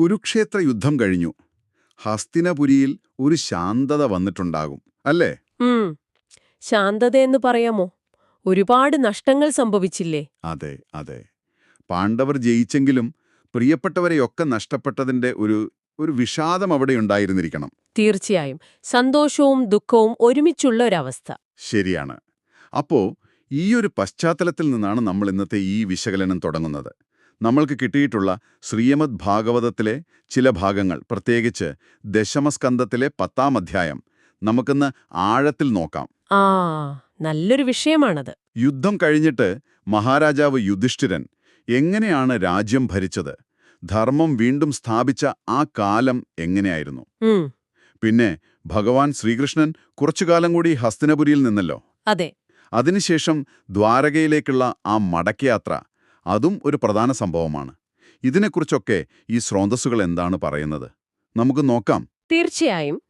കുരുക്ഷേത്ര യുദ്ധം കഴിഞ്ഞു. ഹസ്തിനപുരിയിൽ ഒരു ശാന്തത വന്നിട്ടുണ്ടാകും അല്ലേ? ശാന്തത ശാന്തതയെന്ന് പറയാമോ? ഒരുപാട് നഷ്ടങ്ങൾ സംഭവിച്ചില്ലേ? അതെ അതെ. പാണ്ഡവർ ജയിച്ചെങ്കിലും പ്രിയപ്പെട്ടവരെയൊക്കെ നഷ്ടപ്പെട്ടതിന്റെ ഒരു ഒരു വിഷാദം അവിടെ ഉണ്ടായിരുന്നിരിക്കണം. തീർച്ചയായും. സന്തോഷവും ദുഃഖവും ഒരുമിച്ചുള്ള ഒരവസ്ഥ. ശരിയാണ്. അപ്പോ ഒരു പശ്ചാത്തലത്തിൽ നിന്നാണ് നമ്മൾ ഇന്നത്തെ ഈ വിശകലനം തുടങ്ങുന്നത്. നമ്മൾക്ക് കിട്ടിയിട്ടുള്ള ശ്രീയമദ് ഭാഗവതത്തിലെ ചില ഭാഗങ്ങൾ പ്രത്യേകിച്ച് ദശമസ്കന്ധത്തിലെ പത്താം അധ്യായം നമുക്കിന്ന് ആഴത്തിൽ നോക്കാം. ആ നല്ലൊരു വിഷയമാണത്. യുദ്ധം കഴിഞ്ഞിട്ട് മഹാരാജാവ് യുധിഷ്ഠിരൻ എങ്ങനെയാണ് രാജ്യം ഭരിച്ചത്? ധർമ്മം വീണ്ടും സ്ഥാപിച്ച ആ കാലം എങ്ങനെയായിരുന്നു? പിന്നെ ഭഗവാൻ ശ്രീകൃഷ്ണൻ കുറച്ചുകാലം കൂടി ഹസ്തിനപുരിയിൽ നിന്നല്ലോ. അതെ. അതിനുശേഷം ദ്വാരകയിലേക്കുള്ള ആ മടക്കയാത്ര അതും ഒരു പ്രധാന സംഭവമാണ്. ഇതിനെക്കുറിച്ചൊക്കെ ഈ സ്രോതസ്സുകൾ എന്താണ് പറയുന്നത്? നമുക്ക് നോക്കാം. തീർച്ചയായും.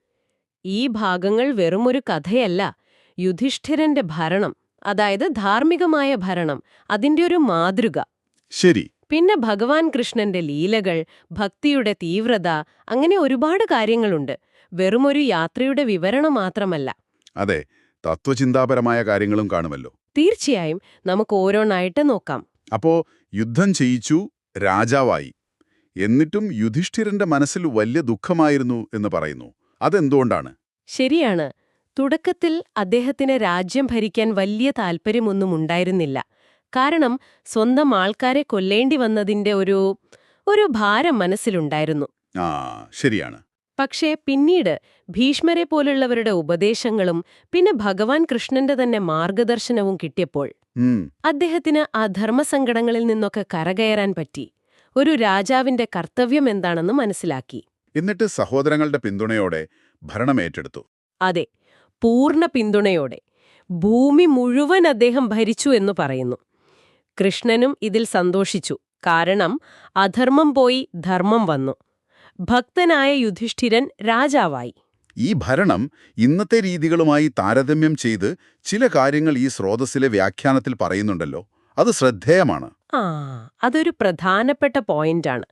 ഈ ഭാഗങ്ങൾ വെറുമൊരു കഥയല്ല. യുധിഷ്ഠിരന്റെ ഭരണം അതായത് ധാർമ്മികമായ ഭരണം അതിന്റെ ഒരു മാതൃക. ശരി. പിന്നെ ഭഗവാൻ കൃഷ്ണന്റെ ലീലകൾ ഭക്തിയുടെ തീവ്രത അങ്ങനെ ഒരുപാട് കാര്യങ്ങളുണ്ട്. വെറുമൊരു യാത്രയുടെ വിവരണം മാത്രമല്ല. അതെ തത്വചിന്താപരമായ കാര്യങ്ങളും കാണുമല്ലോ. തീർച്ചയായും. നമുക്ക് ഓരോന്നായിട്ട് നോക്കാം. അപ്പോ യുദ്ധം ചെയ്യിച്ചു രാജാവായി. എന്നിട്ടും യുധിഷ്ഠിരന്റെ മനസ്സിൽ വലിയ ദുഃഖമായിരുന്നു എന്ന് പറയുന്നു. അതെന്തുകൊണ്ടാണ്? ശരിയാണ്. തുടക്കത്തിൽ അദ്ദേഹത്തിന് രാജ്യം ഭരിക്കാൻ വലിയ താൽപ്പര്യമൊന്നും ഉണ്ടായിരുന്നില്ല. കാരണം സ്വന്തം ആൾക്കാരെ കൊല്ലേണ്ടി വന്നതിന്റെ ഒരു ഒരു ഭാരം മനസ്സിലുണ്ടായിരുന്നു. ആ ശരിയാണ്. പക്ഷേ പിന്നീട് ഭീഷ്മരെ പോലുള്ളവരുടെ ഉപദേശങ്ങളും പിന്നെ ഭഗവാൻ കൃഷ്ണന്റെ തന്നെ മാർഗദർശനവും കിട്ടിയപ്പോൾ അദ്ദേഹത്തിന് ആ ധർമ്മസങ്കടങ്ങളിൽ നിന്നൊക്കെ കരകയറാൻ പറ്റി. ഒരു രാജാവിന്റെ കർത്തവ്യം എന്താണെന്ന് മനസ്സിലാക്കി. എന്നിട്ട് സഹോദരങ്ങളുടെ പിന്തുണയോടെ ഭരണമേറ്റെടുത്തു അതെ പൂർണ പിന്തുണയോടെ. ഭൂമി മുഴുവൻ അദ്ദേഹം ഭരിച്ചു എന്ന് പറയുന്നു. കൃഷ്ണനും ഇതിൽ സന്തോഷിച്ചു. കാരണം അധർമ്മം പോയി ധർമ്മം വന്നു. ഭക്തനായ യുധിഷ്ഠിരൻ രാജാവായി. ഈ ഭരണം ഇന്നത്തെ രീതികളുമായി താരതമ്യം ചെയ്ത് ചില കാര്യങ്ങൾ ഈ സ്രോതസ്സിലെ വ്യാഖ്യാനത്തിൽ പറയുന്നുണ്ടല്ലോ. അത് ശ്രദ്ധേയമാണ്. ആ അതൊരു പ്രധാനപ്പെട്ട പോയിന്റാണ്.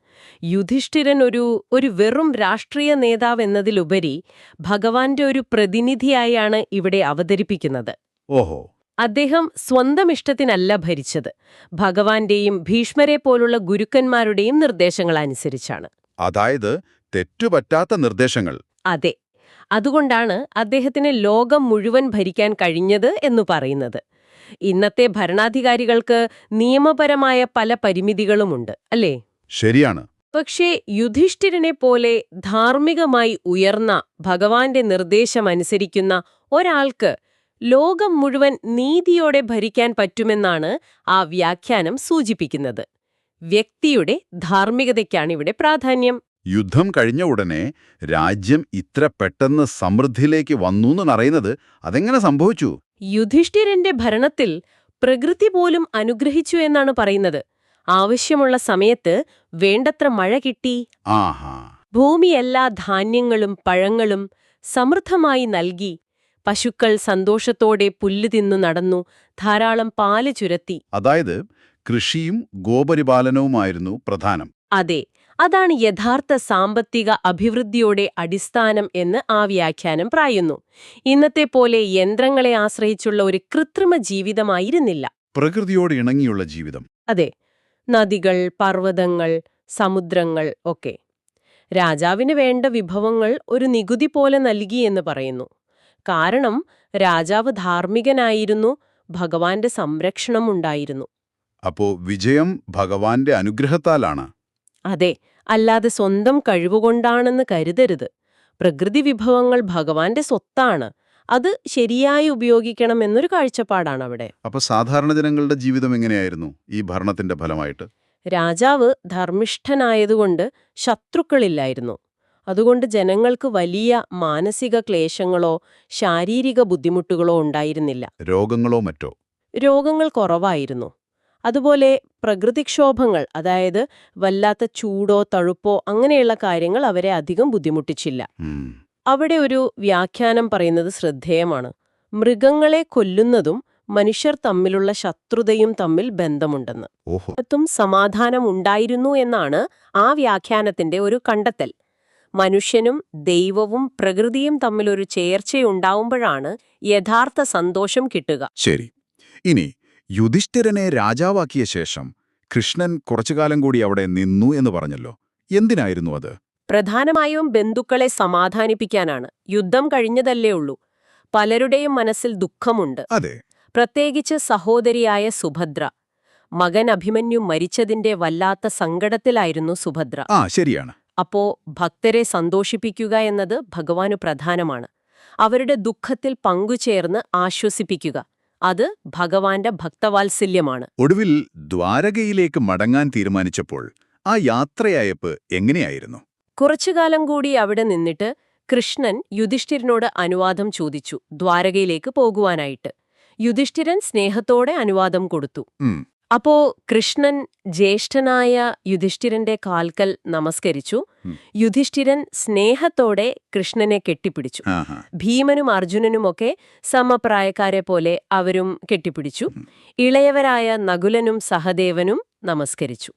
യുധിഷ്ഠിരൻ ഒരു ഒരു വെറും രാഷ്ട്രീയ നേതാവ് എന്നതിലുപരി ഭഗവാന്റെ ഒരു പ്രതിനിധിയായാണ് ഇവിടെ അവതരിപ്പിക്കുന്നത്. ഓഹോ. അദ്ദേഹം സ്വന്തം ഇഷ്ടത്തിനല്ല ഭരിച്ചത്. ഭഗവാന്റെയും ഭീഷ്മരെ പോലുള്ള ഗുരുക്കന്മാരുടെയും നിർദ്ദേശങ്ങൾ അനുസരിച്ചാണ് അതായത് തെറ്റുപറ്റാത്ത നിർദ്ദേശങ്ങൾ. അതെ. അതുകൊണ്ടാണ് അദ്ദേഹത്തിന് ലോകം മുഴുവൻ ഭരിക്കാൻ കഴിഞ്ഞത് എന്നു പറയുന്നത്. ഇന്നത്തെ ഭരണാധികാരികൾക്ക് നിയമപരമായ പല പരിമിതികളുമുണ്ട് അല്ലേ? ശരിയാണ്. പക്ഷേ യുധിഷ്ഠിരനെ പോലെ ധാർമ്മികമായി ഉയർന്ന ഭഗവാന്റെ നിർദ്ദേശമനുസരിക്കുന്ന ഒരാൾക്ക് ലോകം മുഴുവൻ നീതിയോടെ ഭരിക്കാൻ പറ്റുമെന്നാണ് ആ വ്യാഖ്യാനം സൂചിപ്പിക്കുന്നത്. വ്യക്തിയുടെ ധാർമ്മികതയ്ക്കാണ് ഇവിടെ പ്രാധാന്യം. യുദ്ധം കഴിഞ്ഞ ഉടനെ രാജ്യം ഇത്ര പെട്ടെന്ന് സമൃദ്ധിയിലേക്ക് വന്നു എന്നറിയുന്നത് അതെങ്ങനെ സംഭവിച്ചു? യുധിഷ്ഠിരന്റെ ഭരണത്തിൽ പ്രകൃതി പോലും അനുഗ്രഹിച്ചു എന്നാണ് പറയുന്നത്. ആവശ്യമുള്ള സമയത്ത് വേണ്ടത്ര മഴ കിട്ടി. ആഹാ. ഭൂമി എല്ലാ ധാന്യങ്ങളും പഴങ്ങളും സമൃദ്ധമായി നൽകി. പശുക്കൾ സന്തോഷത്തോടെ പുല്ല് തിന്നു നടന്നു. ധാരാളം പാൽ ചുരത്തി. അതായത് കൃഷിയും ഗോപരിപാലനവുമായിരുന്നു പ്രധാനം. അതെ അതാണ് യഥാർത്ഥ സാമ്പത്തിക അഭിവൃദ്ധിയുടെ അടിസ്ഥാനം എന്ന് ആ വ്യാഖ്യാനം പറയുന്നു ഇന്നത്തെ പോലെ യന്ത്രങ്ങളെ ആശ്രയിച്ചുള്ള ഒരു കൃത്രിമ ജീവിതമായിരുന്നില്ല. പ്രകൃതിയോട് ഇണങ്ങിയുള്ള ജീവിതം. അതെ നദികൾ പർവതങ്ങൾ സമുദ്രങ്ങൾ ഒക്കെ. രാജാവിന് വേണ്ട വിഭവങ്ങൾ ഒരു നികുതി പോലെ നൽകിയെന്ന് പറയുന്നു. കാരണം രാജാവ് ധാർമ്മികനായിരുന്നു ഭഗവാന്റെ സംരക്ഷണമുണ്ടായിരുന്നു അപ്പോ വിജയം ഭഗവാന്റെ അനുഗ്രഹത്താലാണ്. അതെ അല്ലാതെ സ്വന്തം കഴിവുകൊണ്ടാണെന്ന് കരുതരുത്. പ്രകൃതി വിഭവങ്ങൾ ഭഗവാന്റെ സ്വത്താണ്. അത് ശരിയായി ഉപയോഗിക്കണം എന്നൊരു കാഴ്ചപ്പാടാണ് അവിടെ അപ്പൊ സാധാരണ ജനങ്ങളുടെ ജീവിതം എങ്ങനെയായിരുന്നു ഈ ഭരണത്തിന്റെ ഫലമായിട്ട്? രാജാവ് ധർമ്മിഷ്ഠനായതുകൊണ്ട് ശത്രുക്കളില്ലായിരുന്നു. അതുകൊണ്ട് ജനങ്ങൾക്ക് വലിയ മാനസിക ക്ലേശങ്ങളോ ശാരീരിക ബുദ്ധിമുട്ടുകളോ ഉണ്ടായിരുന്നില്ല. രോഗങ്ങളോ മറ്റോ? രോഗങ്ങൾ കുറവായിരുന്നു. അതുപോലെ പ്രകൃതിക്ഷോഭങ്ങൾ അതായത് വല്ലാത്ത ചൂടോ തഴുപ്പോ അങ്ങനെയുള്ള കാര്യങ്ങൾ അവരെ അധികം ബുദ്ധിമുട്ടിച്ചില്ല. അവിടെ ഒരു വ്യാഖ്യാനം പറയുന്നത് ശ്രദ്ധേയമാണ്. മൃഗങ്ങളെ കൊല്ലുന്നതും മനുഷ്യർ തമ്മിലുള്ള ശത്രുതയും തമ്മിൽ ബന്ധമുണ്ടെന്ന്. ഓഹോ. ത്തും സമാധാനം ഉണ്ടായിരുന്നു എന്നാണ് ആ വ്യാഖ്യാനത്തിന്റെ ഒരു കണ്ടെത്തൽ. മനുഷ്യനും ദൈവവും പ്രകൃതിയും തമ്മിലൊരു ചേർച്ചയുണ്ടാവുമ്പോഴാണ് യഥാർത്ഥ സന്തോഷം കിട്ടുക. ശരി. ഇനി യുധിഷ്ഠിരനെ രാജാവാക്കിയ ശേഷം കൃഷ്ണൻ കുറച്ചുകാലം കൂടി അവിടെ നിന്നു എന്ന് പറഞ്ഞല്ലോ. എന്തിനായിരുന്നു അത്? പ്രധാനമായും ബന്ധുക്കളെ സമാധാനിപ്പിക്കാനാണ്. യുദ്ധം കഴിഞ്ഞതല്ലേ ഉള്ളൂ. പലരുടെയും മനസ്സിൽ ദുഃഖമുണ്ട്. അതെ. പ്രത്യേകിച്ച് സഹോദരിയായ സുഭദ്ര. മകൻ അഭിമന്യു മരിച്ചതിന്റെ വല്ലാത്ത സങ്കടത്തിലായിരുന്നു സുഭദ്ര. ആ ശരിയാണ്. അപ്പോ ഭക്തരെ സന്തോഷിപ്പിക്കുക എന്നത് ഭഗവാനു പ്രധാനമാണ്. അവരുടെ ദുഃഖത്തിൽ പങ്കുചേർന്ന് ആശ്വസിപ്പിക്കുക. അത് ഭഗവാന്റെ ഭക്തവാത്സല്യമാണ്. ഒടുവിൽ ദ്വാരകയിലേക്ക് മടങ്ങാൻ തീരുമാനിച്ചപ്പോൾ ആ യാത്രയയപ്പ് എങ്ങനെയായിരുന്നു? കുറച്ചുകാലം കൂടി അവിടെ നിന്നിട്ട് കൃഷ്ണൻ യുധിഷ്ഠിരനോട് അനുവാദം ചോദിച്ചു ദ്വാരകയിലേക്ക് പോകുവാനായിട്ട്. യുധിഷ്ഠിരൻ സ്നേഹത്തോടെ അനുവാദം കൊടുത്തു. അപ്പോ കൃഷ്ണൻ ജ്യേഷ്ഠനായ യുധിഷ്ഠിരന്റെ കാൽക്കൽ നമസ്കരിച്ചു. യുധിഷ്ഠിരൻ സ്നേഹത്തോടെ കൃഷ്ണനെ കെട്ടിപ്പിടിച്ചു. ഭീമനും അർജുനനുമൊക്കെ സമപ്രായക്കാരെ പോലെ അവരും കെട്ടിപ്പിടിച്ചു. ഇളയവരായ നകുലനും സഹദേവനും നമസ്കരിച്ചു.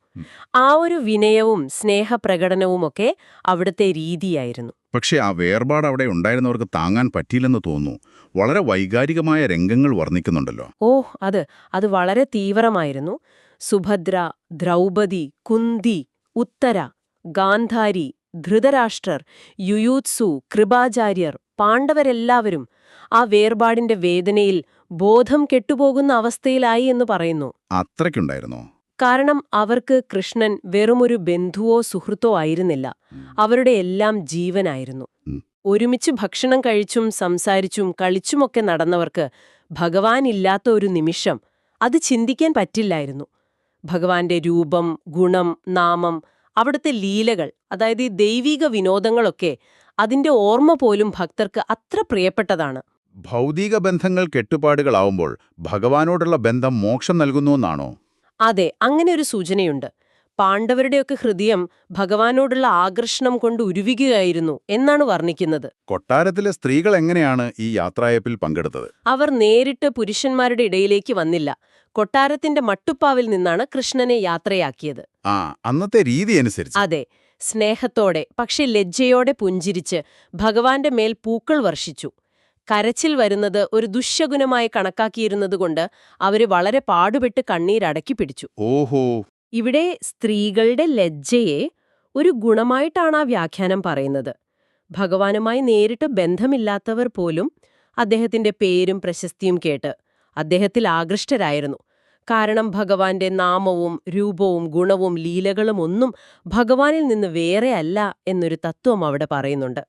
ആ ഒരു വിനയവും സ്നേഹപ്രകടനവുമൊക്കെ അവിടുത്തെ രീതിയായിരുന്നു. പക്ഷേ ആ വേർപാട് അവിടെ ഉണ്ടായിരുന്നവർക്ക് താങ്ങാൻ പറ്റിയില്ലെന്ന് തോന്നുന്നു. വളരെ വൈകാരികമായ രംഗങ്ങൾ വർണിക്കുന്നുണ്ടല്ലോ. ഓ അത് അത് വളരെ തീവ്രമായിരുന്നു. സുഭദ്ര ദ്രൗപദി കുന്തി ഉത്തര ഗാന്ധാരി ധൃതരാഷ്ട്രർ യുയൂത്സു കൃപാചാര്യർ പാണ്ഡവരെല്ലാവരും ആ വേർപാടിന്റെ വേദനയിൽ ബോധം കെട്ടുപോകുന്ന അവസ്ഥയിലായി എന്ന് പറയുന്നു. അത്രയ്ക്കുണ്ടായിരുന്നോ? കാരണം അവർക്ക് കൃഷ്ണൻ വെറുമൊരു ബന്ധുവോ സുഹൃത്തോ ആയിരുന്നില്ല. അവരുടെ എല്ലാം ജീവനായിരുന്നു. ഒരുമിച്ച് ഭക്ഷണം കഴിച്ചും സംസാരിച്ചും കളിച്ചുമൊക്കെ നടന്നവർക്ക് ഭഗവാൻ ഇല്ലാത്ത ഒരു നിമിഷം അത് ചിന്തിക്കാൻ പറ്റില്ലായിരുന്നു. ഭഗവാന്റെ രൂപം ഗുണം നാമം അവിടുത്തെ ലീലകൾ അതായത് ഈ ദൈവിക വിനോദങ്ങളൊക്കെ അതിന്റെ ഓർമ്മ പോലും ഭക്തർക്ക് അത്ര പ്രിയപ്പെട്ടതാണ്. ഭൗതിക ബന്ധങ്ങൾ കെട്ടുപാടുകളാവുമ്പോൾ ഭഗവാനോടുള്ള ബന്ധം മോക്ഷം നൽകുന്നു എന്നാണോ? അതെ അങ്ങനെ ഒരു സൂചനയുണ്ട്. പാണ്ഡവരുടെയൊക്കെ ഹൃദയം ഭഗവാനോടുള്ള ആകർഷണം കൊണ്ട് ഉരുവികുകയായിരുന്നു എന്നാണ് വർണിക്കുന്നത്. കൊട്ടാരത്തിലെ സ്ത്രീകൾ എങ്ങനെയാണ് ഈ യാത്രായപ്പിൽ പങ്കെടുത്തത്? അവർ നേരിട്ട് പുരുഷന്മാരുടെ ഇടയിലേക്ക് വന്നില്ല. കൊട്ടാരത്തിന്റെ മട്ടുപ്പാവിൽ നിന്നാണ് കൃഷ്ണനെ യാത്രയാക്കിയത്. ആ അന്നത്തെ രീതി അനുസരിച്ച്. അതെ സ്നേഹത്തോടെ പക്ഷെ ലജ്ജയോടെ പുഞ്ചിരിച്ച് ഭഗവാന്റെ മേൽ പൂക്കൾ വർഷിച്ചു. കരച്ചിൽ വരുന്നത് ഒരു ദുശ്ശകുനമായി കണക്കാക്കിയിരുന്നതുകൊണ്ട് അവർ വളരെ പാടുപെട്ട് കണ്ണീരടക്കി പിടിച്ചു. ഓഹോ ഇവിടെ സ്ത്രീകളുടെ ലജ്ജയെ ഒരു ഗുണമായിട്ടാണ് ആ വ്യാഖ്യാനം പറയുന്നത്. ഭഗവാനുമായി നേരിട്ട് ബന്ധമില്ലാത്തവർ പോലും അദ്ദേഹത്തിന്റെ പേരും പ്രശസ്തിയും കേട്ട് അദ്ദേഹത്തിൽ ആകൃഷ്ടരായിരുന്നു. കാരണം ഭഗവാന്റെ നാമവും രൂപവും ഗുണവും ലീലകളും ഒന്നും ഭഗവാനിൽ നിന്ന് വേറെയല്ല എന്നൊരു തത്വം അവിടെ പറയുന്നുണ്ട്.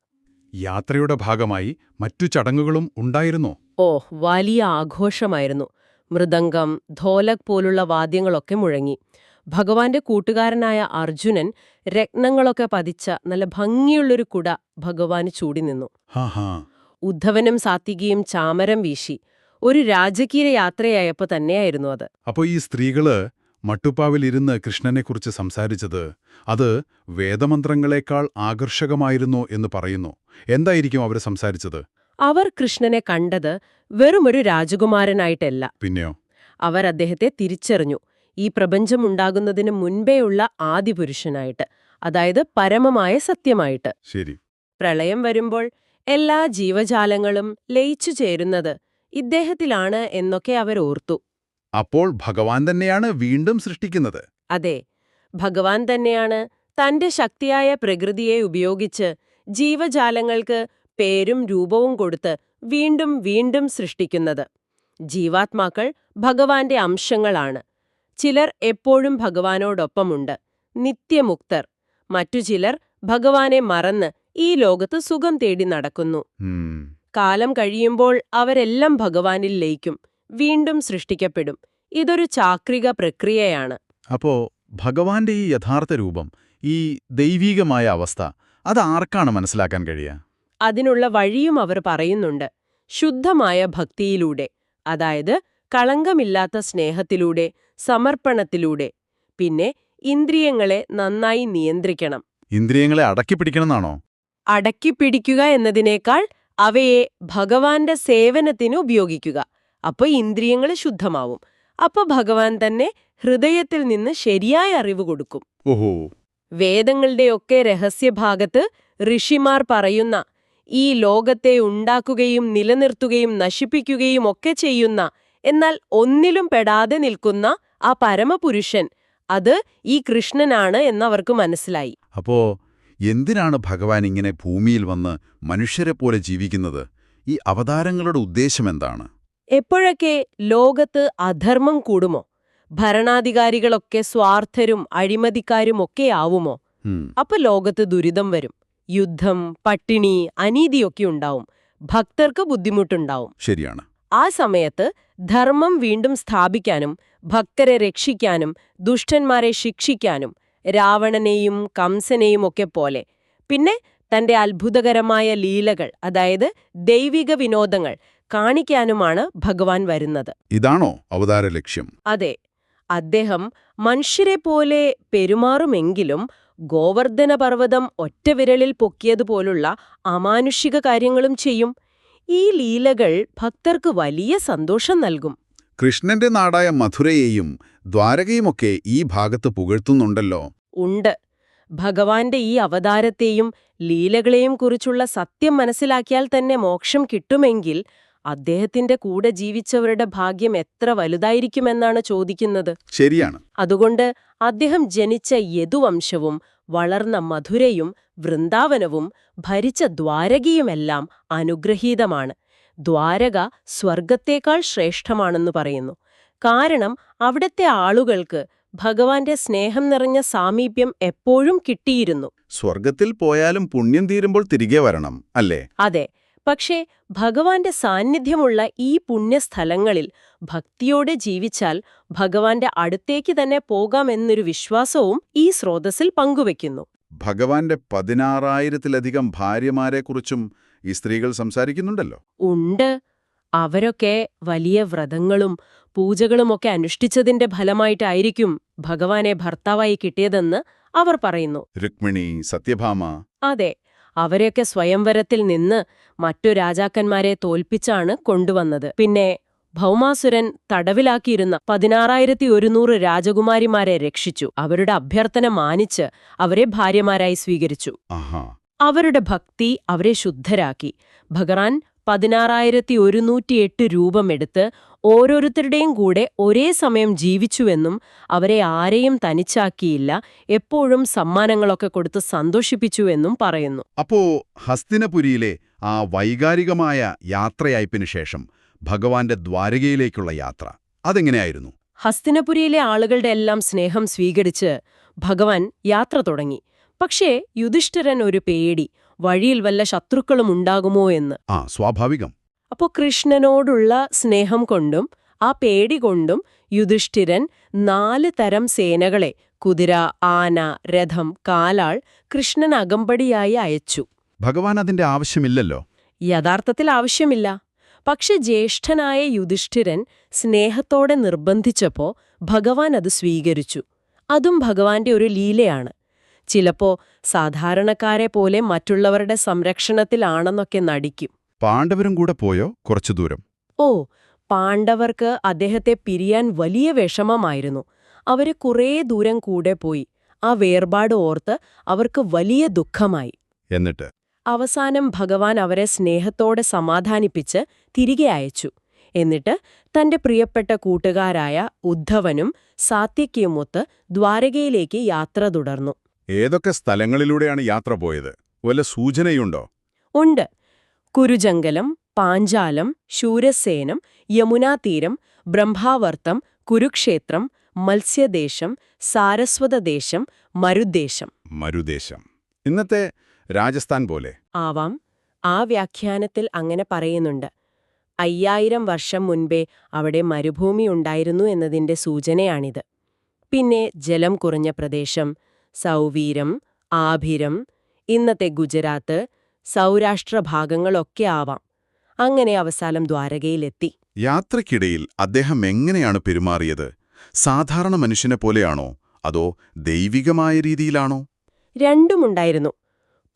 യാത്രയുടെ ഭാഗമായി മറ്റു ചടങ്ങുകളും ഉണ്ടായിരുന്നോ? ഓ വലിയ ആഘോഷമായിരുന്നു. മൃദംഗം ധോലക് പോലുള്ള വാദ്യങ്ങളൊക്കെ മുഴങ്ങി. ഭഗവാന്റെ കൂട്ടുകാരനായ അർജുനൻ രത്നങ്ങളൊക്കെ പതിച്ച നല്ല ഭംഗിയുള്ളൊരു കുട ഭഗവാന് ചൂടി നിന്നു. ഉദ്ധവനും സാത്വികയും ചാമരം വീശി. ഒരു രാജകീയ യാത്രയായപ്പോ തന്നെയായിരുന്നു അത്. അപ്പോ ഈ സ്ത്രീകൾ മട്ടുപ്പാവിലിരുന്ന് കൃഷ്ണനെക്കുറിച്ച് സംസാരിച്ചത് അത് വേദമന്ത്രങ്ങളെക്കാൾ ആകർഷകമായിരുന്നു എന്ന് പറയുന്നു. എന്തായിരിക്കും അവർ സംസാരിച്ചത്? അവർ കൃഷ്ണനെ കണ്ടത് വെറുമൊരു രാജകുമാരനായിട്ടല്ല. പിന്നെയോ? അവർ അദ്ദേഹത്തെ തിരിച്ചറിഞ്ഞു. ഈ പ്രപഞ്ചമുണ്ടാകുന്നതിന് മുൻപേയുള്ള ആദിപുരുഷനായിട്ട് അതായത് പരമമായ സത്യമായിട്ട്. ശരി. പ്രളയം വരുമ്പോൾ എല്ലാ ജീവജാലങ്ങളും ലയിച്ചു ചേരുന്നത് ഇദ്ദേഹത്തിലാണ് എന്നൊക്കെ അവർ ഓർത്തു. അപ്പോൾ ഭഗവാൻ തന്നെയാണ് വീണ്ടും സൃഷ്ടിക്കുന്നത്. അതെ ഭഗവാൻ തന്നെയാണ് തന്റെ ശക്തിയായ പ്രകൃതിയെ ഉപയോഗിച്ച് ജീവജാലങ്ങൾക്ക് പേരും രൂപവും കൊടുത്ത് വീണ്ടും വീണ്ടും സൃഷ്ടിക്കുന്നത്. ജീവാത്മാക്കൾ ഭഗവാന്റെ അംശങ്ങളാണ്. ചിലർ എപ്പോഴും ഭഗവാനോടൊപ്പമുണ്ട്. നിത്യമുക്തർ. മറ്റു ചിലർ ഭഗവാനെ മറന്ന് ഈ ലോകത്ത് സുഖം തേടി നടക്കുന്നു. കാലം കഴിയുമ്പോൾ അവരെല്ലാം ഭഗവാനിൽ ലയിക്കും. വീണ്ടും സൃഷ്ടിക്കപ്പെടും. ഇതൊരു ചാക്രിക പ്രക്രിയയാണ്. അപ്പോ ഭഗവാന്റെ ഈ യഥാർത്ഥ രൂപം ഈ ദൈവീകമായ അവസ്ഥ അത് ആർക്കാണ് മനസ്സിലാക്കാൻ കഴിയുക? അതിനുള്ള വഴിയും അവർ പറയുന്നുണ്ട്. ശുദ്ധമായ ഭക്തിയിലൂടെ. അതായത് കളങ്കമില്ലാത്ത സ്നേഹത്തിലൂടെ സമർപ്പണത്തിലൂടെ പിന്നെ ഇന്ദ്രിയങ്ങളെ നന്നായി നിയന്ത്രിക്കണം. ഇന്ദ്രിയങ്ങളെ അടക്കി പിടിക്കണമെന്നാണോ അടക്കി പിടിക്കുക എന്നതിനേക്കാൾ അവയെ ഭഗവാന്റെ സേവനത്തിന് ഉപയോഗിക്കുക. അപ്പൊ ഇന്ദ്രിയങ്ങൾ ശുദ്ധമാവും. അപ്പൊ ഭഗവാൻ തന്നെ ഹൃദയത്തിൽ നിന്ന് ശരിയായ അറിവ് കൊടുക്കും. ഓഹോ. വേദങ്ങളുടെയൊക്കെ രഹസ്യഭാഗത്ത് ഋഷിമാർ പറയുന്ന ഈ ലോകത്തെ ഉണ്ടാക്കുകയും നിലനിർത്തുകയും നശിപ്പിക്കുകയും ഒക്കെ ചെയ്യുന്ന എന്നാൽ ഒന്നിലും പെടാതെ നിൽക്കുന്ന ആ പരമപുരുഷൻ അത് ഈ കൃഷ്ണനാണ് എന്നവർക്ക് മനസ്സിലായി. അപ്പോ എന്തിനാണ് ഭഗവാൻ ഇങ്ങനെ ഭൂമിയിൽ വന്ന് മനുഷ്യരെ പോലെ ജീവിക്കുന്നത്? ഈ അവതാരങ്ങളുടെ ഉദ്ദേശം എന്താണ്? എപ്പോഴൊക്കെ ലോകത്ത് അധർമ്മം കൂടുമോ? ഭരണാധികാരികളൊക്കെ സ്വാർത്ഥരും അഴിമതിക്കാരും ഒക്കെ ആവുമോ? അപ്പൊ ലോകത്ത് ദുരിതം വരും. യുദ്ധം പട്ടിണി അനീതിയൊക്കെ ഉണ്ടാവും. ഭക്തർക്ക് ബുദ്ധിമുട്ടുണ്ടാവും. ശരിയാണ്. ആ സമയത്ത് ധർമ്മം വീണ്ടും സ്ഥാപിക്കാനും ഭക്തരെ രക്ഷിക്കാനും ദുഷ്ടന്മാരെ ശിക്ഷിക്കാനും രാവണനെയും കംസനെയും ഒക്കെ പോലെ. പിന്നെ തന്റെ അത്ഭുതകരമായ ലീലകൾ അതായത് ദൈവിക വിനോദങ്ങൾ കാണിക്കാനുമാണ് ഭഗവാൻ വരുന്നത്. ഇതാണോ അവതാര ലക്ഷ്യം? അതെ. അദ്ദേഹം മനുഷ്യരെ പോലെ പെരുമാറുമെങ്കിലും ഗോവർദ്ധന പർവതം ഒറ്റവിരലിൽ പൊക്കിയതുപോലുള്ള അമാനുഷിക കാര്യങ്ങളും ചെയ്യും. ഈ ലീലകൾ ഭക്തർക്ക് വലിയ സന്തോഷം നൽകും. കൃഷ്ണന്റെ നാടായ മധുരയെയും ദ്വാരകയുമൊക്കെ ഈ ഭാഗത്ത് പുകഴ്ത്തുന്നുണ്ടല്ലോ. ഉണ്ട്. ഭഗവാന്റെ ഈ അവതാരത്തെയും ലീലകളെയും കുറിച്ചുള്ള സത്യം മനസ്സിലാക്കിയാൽ തന്നെ മോക്ഷം കിട്ടുമെങ്കിൽ അദ്ദേഹത്തിന്റെ കൂടെ ജീവിച്ചവരുടെ ഭാഗ്യം എത്ര വലുതായിരിക്കുമെന്നാണ് ചോദിക്കുന്നത്. ശരിയാണ്. അതുകൊണ്ട് അദ്ദേഹം ജനിച്ച യദുവംശവും വളർന്ന മധുരയും വൃന്ദാവനവും ഭരിച്ച ദ്വാരകയുമെല്ലാം അനുഗ്രഹീതമാണ്. ദ്വാരക സ്വർഗത്തേക്കാൾ ശ്രേഷ്ഠമാണെന്ന് പറയുന്നു. കാരണം അവിടത്തെ ആളുകൾക്ക് ഭഗവാന്റെ സ്നേഹം നിറഞ്ഞ സാമീപ്യം എപ്പോഴും കിട്ടിയിരുന്നു. സ്വർഗത്തിൽ പോയാലും പുണ്യം തീരുമ്പോൾ തിരികെ വരണം അല്ലേ? അതെ. പക്ഷേ ഭഗവാന്റെ സാന്നിധ്യമുള്ള ഈ പുണ്യസ്ഥലങ്ങളിൽ ഭക്തിയോടെ ജീവിച്ചാൽ ഭഗവാന്റെ അടുത്തേക്ക് തന്നെ പോകാമെന്നൊരു വിശ്വാസവും ഈ സ്രോതസ്സിൽ പങ്കുവെക്കുന്നു. ഭഗവാന്റെ പതിനാറായിരത്തിലധികം ഭാര്യമാരെക്കുറിച്ചും ഈ സ്ത്രീകൾ സംസാരിക്കുന്നുണ്ടല്ലോ? ഉണ്ട്. അവരൊക്കെ വലിയ വ്രതങ്ങളും പൂജകളുമൊക്കെ അനുഷ്ഠിച്ചതിന്റെ ഫലമായിട്ടായിരിക്കും ഭഗവാനെ ഭർത്താവായി കിട്ടിയതെന്ന് അവർ പറയുന്നു. രുക്മിണി സത്യഭാമ. അതെ. അവരെയൊക്കെ സ്വയംവരത്തിൽ നിന്ന് മറ്റു രാജാക്കന്മാരെ തോൽപ്പിച്ചാണ് കൊണ്ടുവന്നത്. പിന്നെ ഭൗമാസുരൻ തടവിലാക്കിയിരുന്ന പതിനാറായിരത്തി ഒരുന്നൂറ് രാജകുമാരിമാരെ രക്ഷിച്ചു. അവരുടെ അഭ്യർത്ഥന മാനിച്ച് അവരെ ഭാര്യമാരായി സ്വീകരിച്ചു. അവരുടെ ഭക്തി അവരെ ശുദ്ധരാക്കി. ഭഗവാൻ പതിനാറായിരത്തി ഒരുന്നൂറ്റിയെട്ട് രൂപമെടുത്ത് ഓരോരുത്തരുടെയും കൂടെ ഒരേ സമയം ജീവിച്ചുവെന്നും അവരെ ആരെയും തനിച്ചാക്കിയില്ല എപ്പോഴും സമ്മാനങ്ങളൊക്കെ കൊടുത്ത് സന്തോഷിപ്പിച്ചുവെന്നും പറയുന്നു. അപ്പോ ഹസ്തിനപുരിയിലെ ആ വൈകാരികമായ യാത്രയയപ്പിനു ശേഷം ഭഗവാന്റെ ദ്വാരകയിലേക്കുള്ള യാത്ര അതെങ്ങനെയായിരുന്നു? ഹസ്തിനപുരിയിലെ ആളുകളുടെ എല്ലാം സ്നേഹം സ്വീകരിച്ച് ഭഗവാൻ യാത്ര തുടങ്ങി. പക്ഷേ യുധിഷ്ഠിരൻ ഒരു പേടി വഴിയിൽ വല്ല ശത്രുക്കളും ഉണ്ടാകുമോ എന്ന്. ആ സ്വാഭാവികം. അപ്പോ കൃഷ്ണനോടുള്ള സ്നേഹം കൊണ്ടും ആ പേടി കൊണ്ടും യുധിഷ്ഠിരൻ നാല് തരം സേനകളെ കുതിര ആന രഥം കാലാൾ കൃഷ്ണൻ അകമ്പടിയായി അയച്ചു. ഭഗവാൻ അതിന്റെ ആവശ്യമില്ലല്ലോ? യഥാർത്ഥത്തിൽ ആവശ്യമില്ല. പക്ഷെ ജ്യേഷ്ഠനായ യുധിഷ്ഠിരൻ സ്നേഹത്തോടെ നിർബന്ധിച്ചപ്പോ ഭഗവാൻ അത് സ്വീകരിച്ചു. അതും ഭഗവാന്റെ ഒരു ലീലയാണ്. ചിലപ്പോ സാധാരണക്കാരെ പോലെ മറ്റുള്ളവരുടെ സംരക്ഷണത്തിലാണെന്നൊക്കെ നടിക്കും. പാണ്ഡവരും കൂടെ പോയോ കുറച്ചു ദൂരം? ഓ പാണ്ഡവർക്ക് അദ്ദേഹത്തെ പിരിയാൻ വലിയ വിഷമമായിരുന്നു. അവർ കുറേ ദൂരം കൂടെ പോയി. ആ വേർപാട് ഓർത്ത് അവർക്ക് വലിയ ദുഃഖമായി. എന്നിട്ട്? അവസാനം ഭഗവാൻ അവരെ സ്നേഹത്തോടെ സമാധാനിപ്പിച്ച് തിരികെ അയച്ചു. എന്നിട്ട് തന്റെ പ്രിയപ്പെട്ട കൂട്ടുകാരായ ഉദ്ധവനും സാത്യക്കിയുമൊത്ത് ദ്വാരകയിലേക്ക് യാത്ര തുടർന്നു. ഏതൊക്കെ സ്ഥലങ്ങളിലൂടെയാണ് യാത്ര പോയത്? വല്ല സൂചനയുണ്ടോ? ഉണ്ട്. കുരുജംഗലം പാഞ്ചാലം ശൂരസേനം യമുനാതീരം ബ്രഹ്മാവർത്തം കുരുക്ഷേത്രം മത്സ്യദേശം സാരസ്വതദേശം മരുദ്ദേശം മരുദേശം. ഇന്നത്തെ രാജസ്ഥാൻ പോലെ. ആവാം. ആ വ്യാഖ്യാനത്തിൽ അങ്ങനെ പറയുന്നുണ്ട്. അയ്യായിരം വർഷം മുൻപേ അവിടെ മരുഭൂമി ഉണ്ടായിരുന്നു എന്നതിന്റെ സൂചനയാണിത്. പിന്നെ ജലം കുറഞ്ഞ പ്രദേശം സൗവീരം ആഭിരം ഇന്നത്തെ ഗുജറാത്ത് സൗരാഷ്ട്ര ഭാഗങ്ങളൊക്കെ ആവാം. അങ്ങനെ അവസാനം ദ്വാരകയിലെത്തി. യാത്രക്കിടയിൽ അദ്ദേഹം എങ്ങനെയാണ് പെരുമാറിയത്? സാധാരണ മനുഷ്യനെ പോലെയാണോ? അതോ ദൈവികമായ രീതിയിലാണോ? രണ്ടുമുണ്ടായിരുന്നു.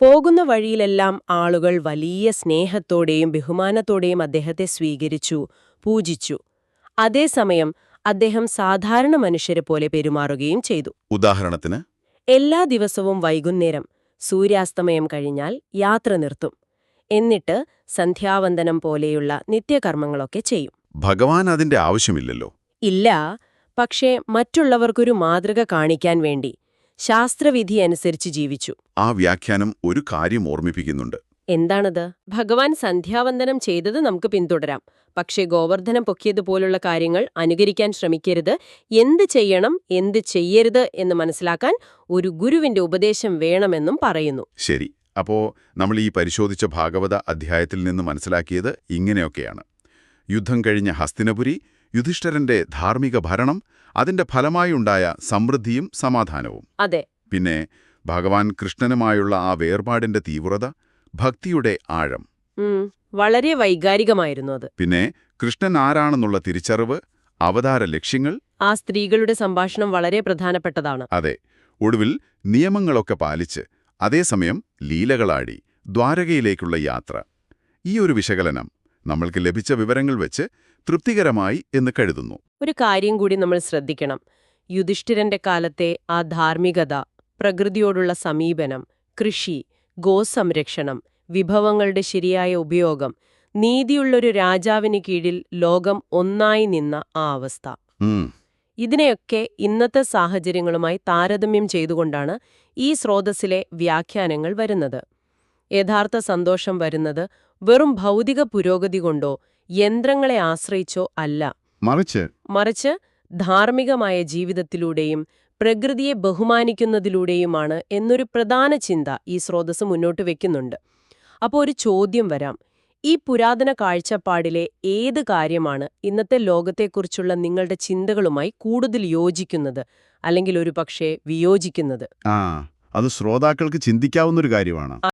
പോകുന്ന വഴിയിലെല്ലാം ആളുകൾ വലിയ സ്നേഹത്തോടെയും ബഹുമാനത്തോടെയും അദ്ദേഹത്തെ സ്വീകരിച്ചു പൂജിച്ചു. അതേസമയം അദ്ദേഹം സാധാരണ മനുഷ്യരെ പോലെ പെരുമാറുകയും ചെയ്തു. ഉദാഹരണത്തിന്? എല്ലാ ദിവസവും വൈകുന്നേരം സൂര്യാസ്തമയം കഴിഞ്ഞാൽ യാത്ര നിർത്തും. എന്നിട്ട് സന്ധ്യാവന്ദനം പോലെയുള്ള നിത്യകർമ്മങ്ങളൊക്കെ ചെയ്യും. ഭഗവാൻ അതിന്റെ ആവശ്യമില്ലല്ലോ. ഇല്ല പക്ഷേ മറ്റുള്ളവർക്കൊരു മാതൃക കാണിക്കാൻ വേണ്ടി ശാസ്ത്രവിധി അനുസരിച്ച് ജീവിച്ചു. ആ വ്യാഖ്യാനം ഒരു കാര്യം ഓർമ്മിപ്പിക്കുന്നുണ്ട്. എന്താണത്? ഭഗവാൻ സന്ധ്യാവന്ദനം ചെയ്തത് നമുക്ക് പിന്തുടരാം. പക്ഷേ ഗോവർദ്ധനം പൊക്കിയതുപോലുള്ള കാര്യങ്ങൾ അനുകരിക്കാൻ ശ്രമിക്കരുത്. എന്ത് ചെയ്യണം എന്ത് ചെയ്യരുത് എന്ന് മനസ്സിലാക്കാൻ ഒരു ഗുരുവിന്റെ ഉപദേശം വേണമെന്നും പറയുന്നു. ശരി. അപ്പോ നമ്മൾ ഈ പരിശോധിച്ച ഭാഗവത അധ്യായത്തിൽ നിന്ന് മനസ്സിലാക്കിയത് ഇങ്ങനെയൊക്കെയാണ്. യുദ്ധം കഴിഞ്ഞ ഹസ്തിനപുരി യുധിഷ്ഠരന്റെ ധാർമ്മിക ഭരണം അതിന്റെ ഫലമായുണ്ടായ സമൃദ്ധിയും സമാധാനവും. അതെ. പിന്നെ ഭഗവാൻ കൃഷ്ണനുമായുള്ള ആ വേർപാടിന്റെ തീവ്രത ഭക്തിയുടെ ആഴം. വളരെ വൈകാരികമായിരുന്നു അത്. പിന്നെ കൃഷ്ണൻ ആരാണെന്നുള്ള തിരിച്ചറിവ് അവതാര ലക്ഷ്യങ്ങൾ? ആ സ്ത്രീകളുടെ സംഭാഷണം വളരെ പ്രധാനപ്പെട്ടതാണ്. അതെ ഒടുവിൽ നിയമങ്ങളൊക്കെ പാലിച്ച് അതേസമയം ലീലകളാടി ദ്വാരകയിലേക്കുള്ള യാത്ര. ഈ ഒരു വിശകലനം നമ്മൾക്ക് ലഭിച്ച വിവരങ്ങൾ വെച്ച് തൃപ്തികരമായി എന്ന് കരുതുന്നു. ഒരു കാര്യം കൂടി നമ്മൾ ശ്രദ്ധിക്കണം. യുധിഷ്ഠിരന്റെ കാലത്തെ ആ ധാർമ്മികത പ്രകൃതിയോടുള്ള സമീപനം കൃഷി ഗോസംരക്ഷണം വിഭവങ്ങളുടെ ശരിയായ ഉപയോഗം നീതിയുള്ളൊരു രാജാവിന് കീഴിൽ ലോകം ഒന്നായി നിന്ന ആ അവസ്ഥ. ഇതിനെയൊക്കെ ഇന്നത്തെ സാഹചര്യങ്ങളുമായി താരതമ്യം ചെയ്തുകൊണ്ടാണ് ഈ സ്രോതസ്സിലെ വ്യാഖ്യാനങ്ങൾ വരുന്നത്. യഥാർത്ഥ സന്തോഷം വരുന്നത് വെറും ഭൗതിക പുരോഗതി കൊണ്ടോ യന്ത്രങ്ങളെ ആശ്രയിച്ചോ അല്ല. മറിച്ച് മറിച്ച് ധാർമ്മികമായ ജീവിതത്തിലൂടെയും പ്രകൃതിയെ ബഹുമാനിക്കുന്നതിലൂടെയുമാണ് എന്നൊരു പ്രധാന ചിന്ത ഈ സ്രോതസ് മുന്നോട്ട് വെക്കുന്നുണ്ട്. അപ്പോൾ ഒരു ചോദ്യം വരാം. ഈ പുരാതന കാഴ്ചപ്പാടിലെ ഏത് കാര്യമാണ് ഇന്നത്തെ ലോകത്തെക്കുറിച്ചുള്ള നിങ്ങളുടെ ചിന്തകളുമായി കൂടുതൽ യോജിക്കുന്നത് അല്ലെങ്കിൽ ഒരു പക്ഷേ വിയോജിക്കുന്നത്? ആ അത് ശ്രോതാക്കൾക്ക് ചിന്തിക്കാവുന്നൊരു കാര്യമാണ്.